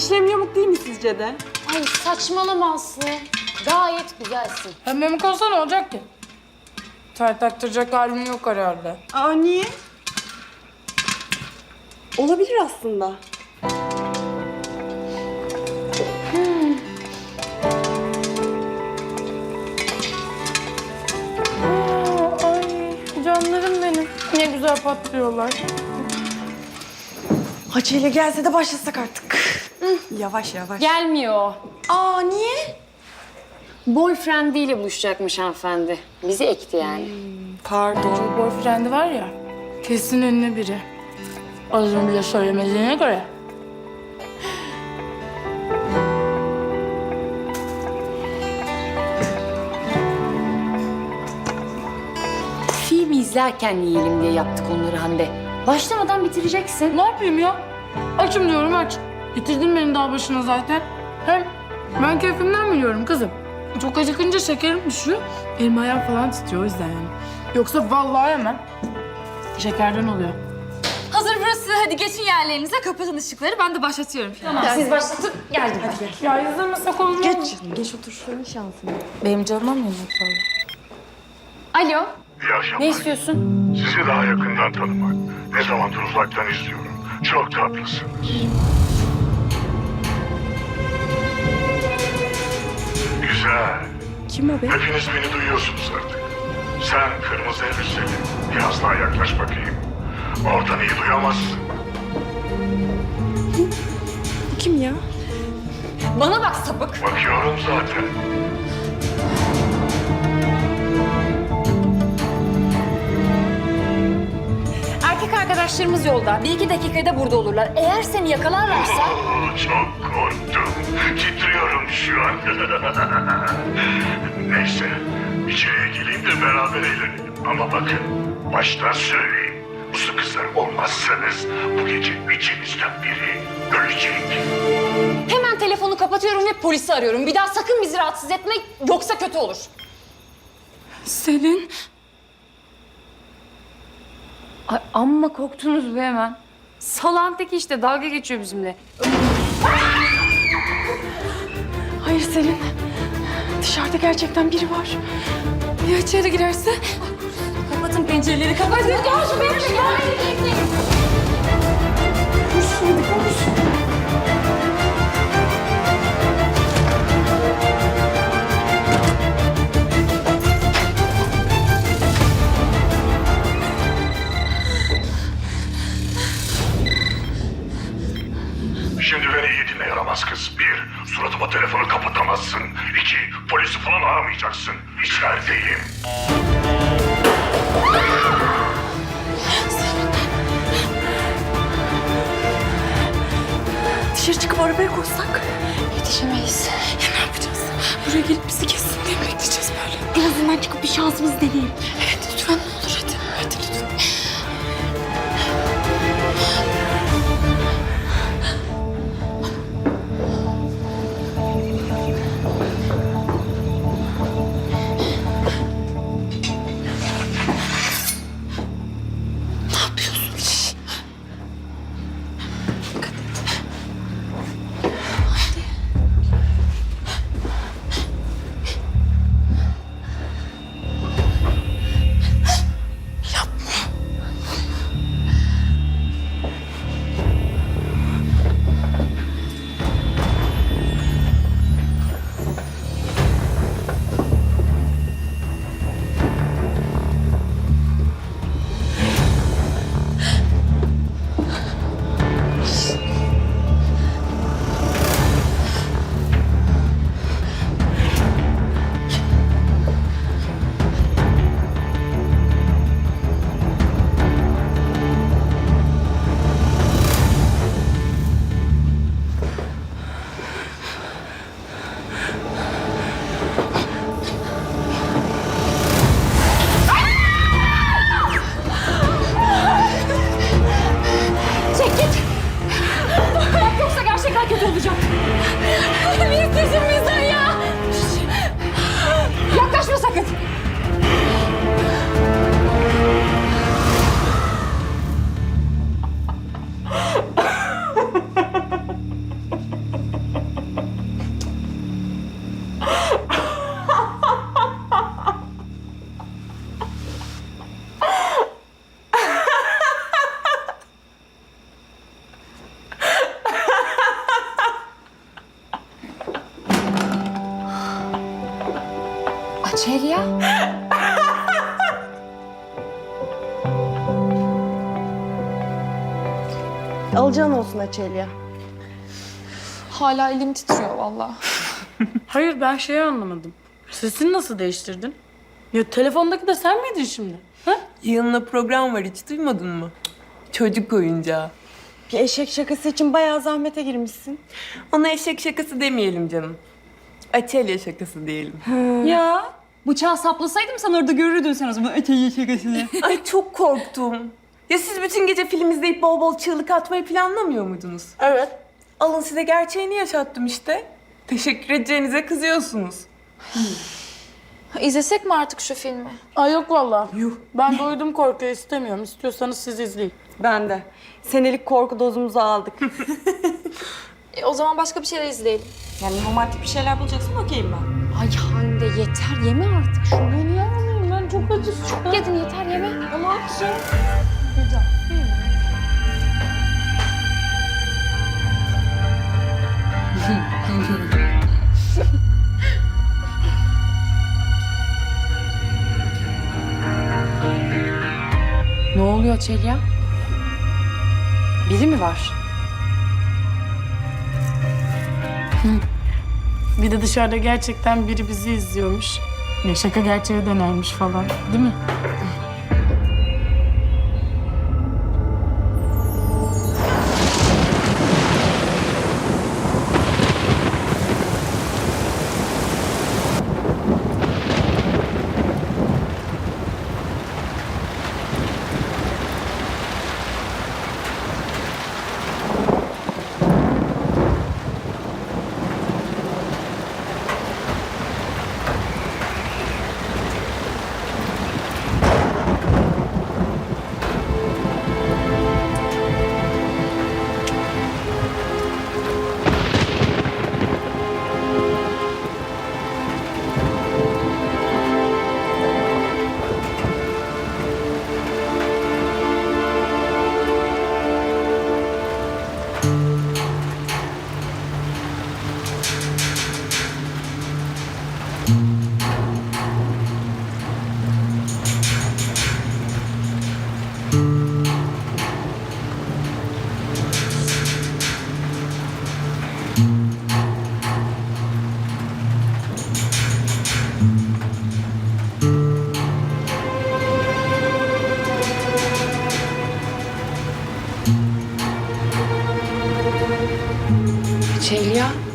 Dişlerim yamuk değil mi sizce de? Ay saçmalama Aslı. Gayet güzelsin. Hem memik olsa ne olacak ki? Tel taktıracak halim yok herhalde. Aa niye? Olabilir aslında. Aa, ay canlarım benim. Ne güzel patlıyorlar. Hacı ile gelse de başlasak artık. Yavaş yavaş. Gelmiyor. Aa niye? Boyfriendiyle buluşacakmış hanımefendi. Bizi ekti yani. Pardon. Boyfriend'i var ya, kesin ünlü biri. Az önce söylemediğine göre. Film izlerken yiyelim diye yaptık onları Hande. Başlamadan bitireceksin. Ne yapayım ya? Açım diyorum aç. Bitirdin beni daha başına zaten. Hem ben keyfimden biliyorum kızım. Çok acıkınca şekerim düşüyor. Elim ayağım falan titriyor o yüzden yani. Yoksa vallahi hemen şekerden oluyor. Hazır burası. Hadi geçin yerlerinize. Kapatın ışıkları. Ben de başlatıyorum. Tamam siz başlatın. Geldim. Ya izlemesek olmaz. Geç. Geç otur şöyle şansın. Benim canıma mı yemek? Alo. İyi akşamlar. Ne istiyorsun? Sizi daha yakından tanımak. Ne zamandır uzaktan izliyorum. Çok tatlısınız. Güzel. Kim o be? Hepiniz beni duyuyorsunuz artık. Sen kırmızı elbiseli. Biraz daha yaklaş bakayım. Oradan iyi duyamazsın. Bu kim ya? Bana bak sapık. Bakıyorum zaten. Arkadaşlarımız yolda. Bir iki dakikada burada olurlar. Eğer seni yakalarlarsa... Oo, çok korktum. Titriyorum şu an. Neyse. İçeriye geleyim de beraber eğlenelim. Ama bakın. Baştan söyleyeyim. Uslu kızlar olmazsanız bu gece içinizden biri ölecek. Hemen telefonu kapatıyorum ve polisi arıyorum. Bir daha sakın bizi rahatsız etme yoksa kötü olur. Selin. Ay amma korktunuz be hemen. Salağın teki işte dalga geçiyor bizimle. Hayır Selin. Dışarıda gerçekten biri var. Ya içeri girerse? Kapatın pencereleri kapatın. Gel şu benimle gel. Koş hadi koş. Yetişemeyiz. Ya ne yapacağız? Buraya gelip bizi kessin diye bekleyeceğiz böyle? En azından çıkıp bir şansımızı deneyelim. Evet lütfen ne olur Alacağın olsun Açelya. Hala elim titriyor vallahi. Hayır ben şeyi anlamadım. Sesini nasıl değiştirdin? Ya telefondaki de sen miydin şimdi? Ha? Yanına program var hiç duymadın mı? Çocuk oyuncağı. Bir eşek şakası için bayağı zahmete girmişsin. Ona eşek şakası demeyelim canım. Açelya şakası diyelim. Ya bıçağı saplasaydım sen orada görürdün sen o zaman öteyi şakasını. Ay çok korktum. Ya siz bütün gece film izleyip bol bol çığlık atmayı planlamıyor muydunuz? Evet. Alın size gerçeğini yaşattım işte. Teşekkür edeceğinize kızıyorsunuz. İzlesek mi artık şu filmi? Ay yok vallahi. Yuh. Ben doydum korkuya istemiyorum. İstiyorsanız siz izleyin. Ben de. Senelik korku dozumuzu aldık. E, o zaman başka bir şeyler izleyelim. Yani romantik bir şeyler bulacaksın okeyim ben. Ay Hande yeter yeme artık şunu. Ben niye alayım? Ben çok acıktım. Yedin yeter yeme. Ama şey... Ne oluyor Çelya? Biri mi var? Bir de dışarıda gerçekten biri bizi izliyormuş. Ya şaka gerçeğe dönermiş falan. Değil mi? Çelya.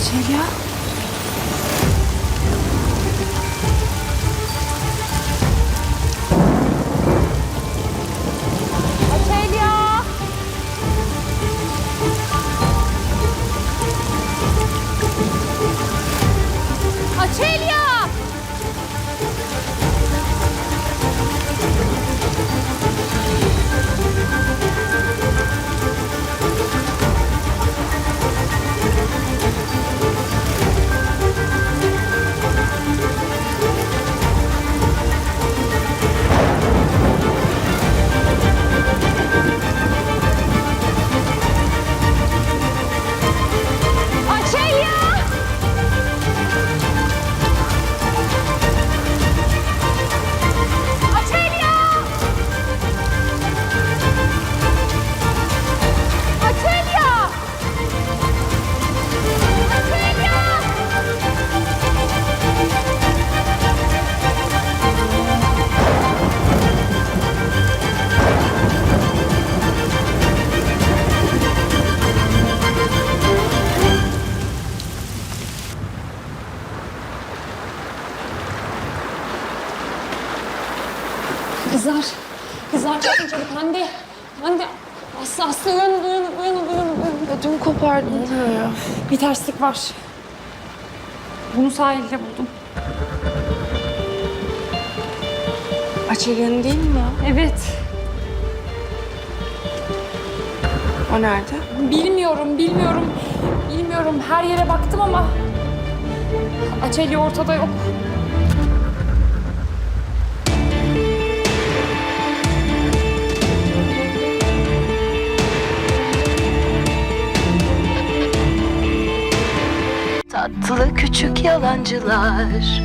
Açelya. Açelya! Aslı, uyanın, uyanın, uyanın, uyanın. Ödüm kopardım. Bir terslik var. Bunu sahilde buldum. Açelya'nın değil mi? Evet. O nerede? Bilmiyorum, bilmiyorum. Bilmiyorum. Her yere baktım ama... Açeli ortada yok. Tatlı küçük yalancılar